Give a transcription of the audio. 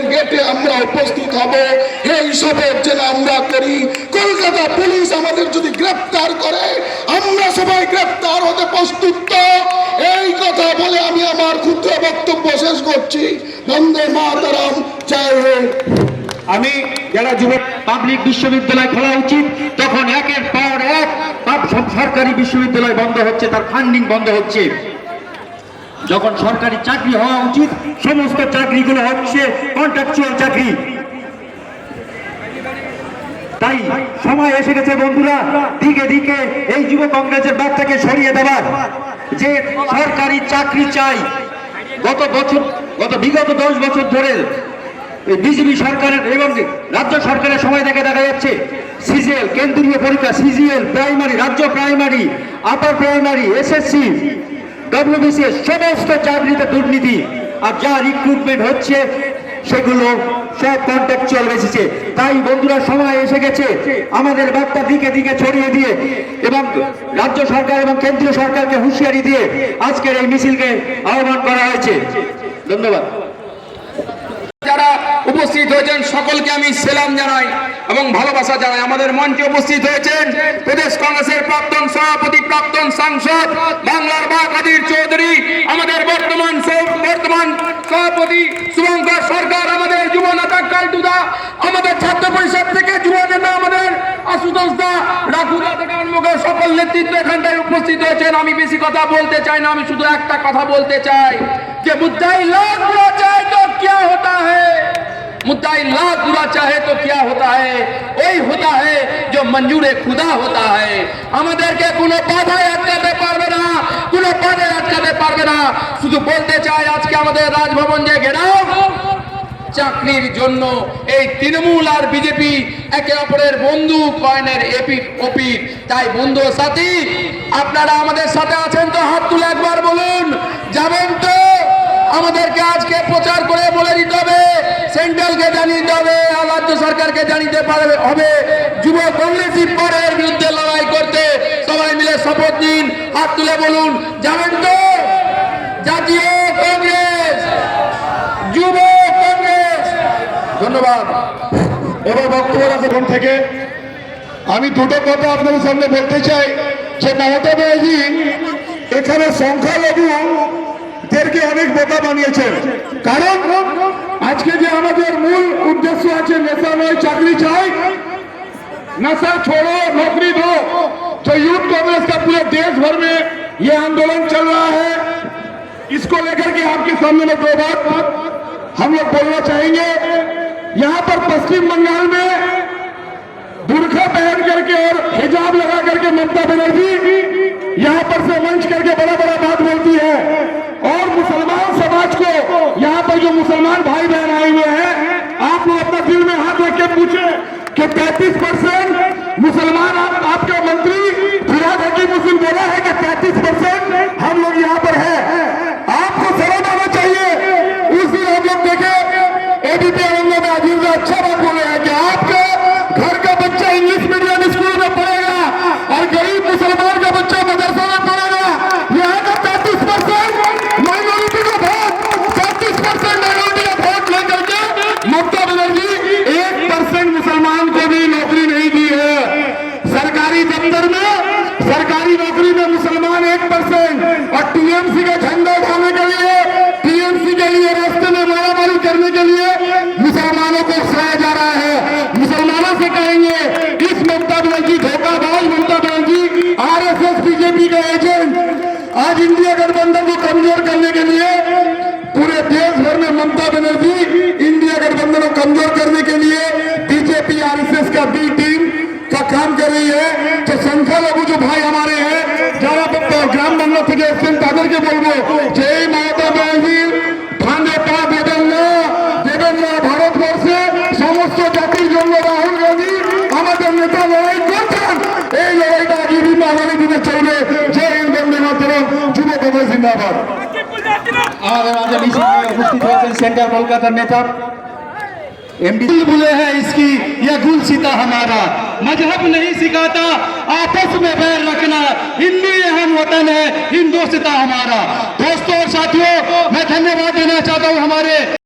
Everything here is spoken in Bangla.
ভবনের গেটে আমরা উপস্থিত হব। এই সবের যেন আমরা করি। কলকাতা পুলিশ আমাদের যদি গ্রেপ্তার করে, আমরা সবাই গ্রেপ্তার হতে প্রস্তুত? এই কথা বলে আমি আমার ক্ষুদ্র বক্তব্য শেষ করছি। বন্দে মাতারাম। জয় আমি যারা যুব পাবলিক বিশ্ববিদ্যালয় খোলা উচিত তখন একের পর এক সরকারি বিশ্ববিদ্যালয় বন্ধ হচ্ছে, তার ফান্ডিং বন্ধ হচ্ছে। যখন সরকারি চাকরি হওয়া উচিত, সমস্ত চাকরিগুলো হচ্ছে কন্ট্রাকচুয়াল চাকরি। তাই সময় এসে গেছে বন্ধুরা, দিকে দিকে এই যুব কংগ্রেসের বার্তাকে সরিয়ে দেওয়ার যে সরকারি চাকরি চাই, গত বছর, গত বিগত দশ বছর ধরে বিজেপি সরকারের এবং রাজ্য সরকারের সময় থেকে দেখা যাচ্ছে, সিজিএল, কেন্দ্রীয় পরীক্ষা, সিজিএল, প্রাইমারি, রাজ্য primary, upper primary, SSC WBCS সমস্ত চাকরিতে দুর্নীতি আর যা রিক্রুটমেন্ট হচ্ছে, সেগুলো সব কন্ট্রাকচুয়াল বেসিসে তাই বন্ধুরা, সময় এসে গেছে। আমাদের বার্তা দিকে দিকে ছড়িয়ে দিয়ে এবং রাজ্য সরকার এবং কেন্দ্রীয় সরকারকে হুঁশিয়ারি দিয়ে আজকের এই মিছিলকে আহ্বান করা হয়েছে। ধন্যবাদ। যারা উপস্থিত হয়েছেন, সকলকে আমি সেলাম জানাই। এবং ভালোবাসা জানাই আমাদের মঞ্চে উপস্থিত হয়েছেন প্রদেশ কংগ্রেসের প্রাক্তন সভাপতি প্রাক্তন সাংসদ বাংলার বা কাদির চৌধুরী আমাদের বর্তমান সহ- বর্তমান সভাপতি শুভঙ্কর সরকার আমাদের যুব নেতা কালটুদা আমাদের ছাত্র পরিষদ থেকে যুব নেতা আমাদের আশুতোষ দা রাখুদা থেকে আরম্ভ করে সকল নেতৃত্ব এখানটায় উপস্থিত হয়েছেন আমি বেশি কথা বলতে চাই না আমি শুধু একটা কথা বলতে চাই যে মুদ্দাই লাখ বুরা চায় তো क्या होता है मुद्दाई लाख बुरा चाहे तो क्या होता है वही होता है जो मंजूर खुदा होता है আমাদেরকে কোনো বাধায় আটকাতে পারবে না কোনো বাধায় আটকাতে পারবে না শুধু বলতে চাই আজকে আমাদের রাজভবন যে ঘেরাও চাকরির জন্য এই তৃণমূল আর বিজেপি একে অপরের বন্ধু কয়েনের এপিট ওপিট তাই বন্ধু ও সাথী আপনারা আমাদের সাথে আছেন তো হাত তুলে একবার বলুন যাবেন তো আমাদেরকে আজকে প্রচার করে বলে দিতে হবে সেন্ট্রালকে জানিয়ে দিতে হবে রাজ্য সরকারকে জানিয়ে পারবে, হবে। যুব কংগ্রেসই পরের বিরুদ্ধে লড়াই করতে। সবাই মিলে শপথ নিন, হাত তুলে বলুন জানেন তো? জাতীয় কংগ্রেস, যুব কংগ্রেস। ধন্যবাদ। এবার বক্তব্য রাখবেন থেকে। আমি দুটো কথা আপনাদের সামনে বলতে চাই। যে মমতা ব্যানার্জি এখানে সংখ্যালঘুদেরকে অনেক বোকা বানিয়েছেন। কারণ আজকে যে আমাদের মূল উদ্দেশ্য আছে، নেশা নয়، চাকরি চাই। نشا چھوڑو نوکری دو جو یوتھ کانگریس کا پورے دیش بھر میں یہ آندولن چل رہا ہے اس کو لے کر کے آپ کے سامنے میں دو بات ہم لوگ بولنا چاہیں گے، یہاں پر پشچم بنگال میں برخا پہن کر کے اور حجاب لگا کر کے ممتا بنرجی یہاں پر سے منچ کر کے بڑا بڑا دل میں ہاتھ رکھ کے پوچھے کہ پیتیس پرسینٹ مسلمان آپ کے منتری فراج حکیم مسلم بولا ہے کہ پینتیس پرسینٹ ہم لوگ یہاں پر ہیں۔ ایک پرسینٹ اور ٹی ایم سی کا جھنڈا اٹھانے کے لیے، ٹی ایم سی کے لیے راستے میں مارا ماری کرنے کے لیے مسلمانوں کو اکسایا جا رہا ہے۔ مسلمانوں سے کہیں گے، اس ممتا بنرجی دھوکہ بھائی ممتا بنرجی آر ایس ایس، بی جے پی کا ایجنٹ، آج انڈیا گھر بندر کو کمزور کرنے کے لیے، پورے دیش بھر میں ممتا بنرجی انڈیا گھر بندر کو کمزور کرنے کے لیے بی جے پی، آر ایس ایس کا بی ٹیم کا کام کر رہی ہے۔ تو سنکھا لگو جو তাদেরকে বলব যে এই মমতা ব্যানার্জির ফান্ডে পা দেবেন না দেবেন না ভারতবর্ষে। সমস্ত জাতির জন্য রাহুল গান্ধী আমাদের নেতা লড়াই করছেন। এই লড়াইটা বিভিন্ন আগামী দিনে চলবে যে বন্দে মাতরম যুব কংগ্রেস জিন্দাবাদ। আমাদের মাঝে উপস্থিত হয়েছেন সেন্টার কলকাতার নেতা। ایم بلے ہیں اس کی، یہ گل سیتا ہمارا۔ مذہب نہیں سکھاتا، آپس میں بیر رکھنا۔ ہندی اہم وطن ہے ہندوستہ ہمارا۔ دوستوں اور ساتھیوں میں دھنیہ واد دینا چاہتا ہوں ہمارے